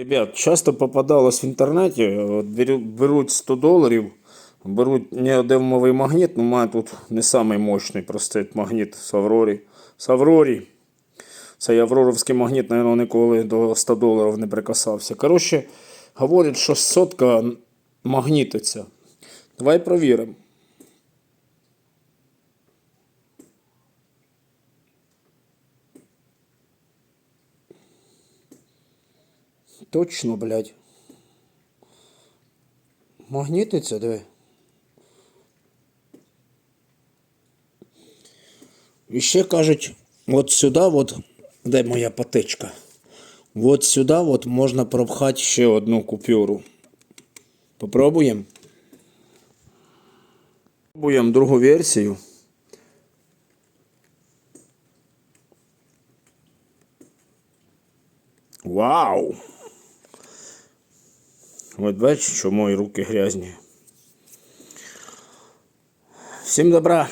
Ребят, часто попадалось в інтернеті, от беру- беруть 100 доларів, беруть неодимовий магніт, ну, мене тут не самий мощний простий магніт з Аврорі. З Аврорі. Цей авроровський магніт, мабуть, ніколи до 100 доларів не прикасався. Коротше, говорять, що сотка магнітиться. Давай провіримо. Точно, блядь. Магнітиться, диви. І ще кажуть, от сюди, от, де моя патичка. От сюди от можна пропхати ще одну купюру. Попробуємо. Попробуємо другу версію. Вау! От бачите, що мої руки грязні. Всім добра!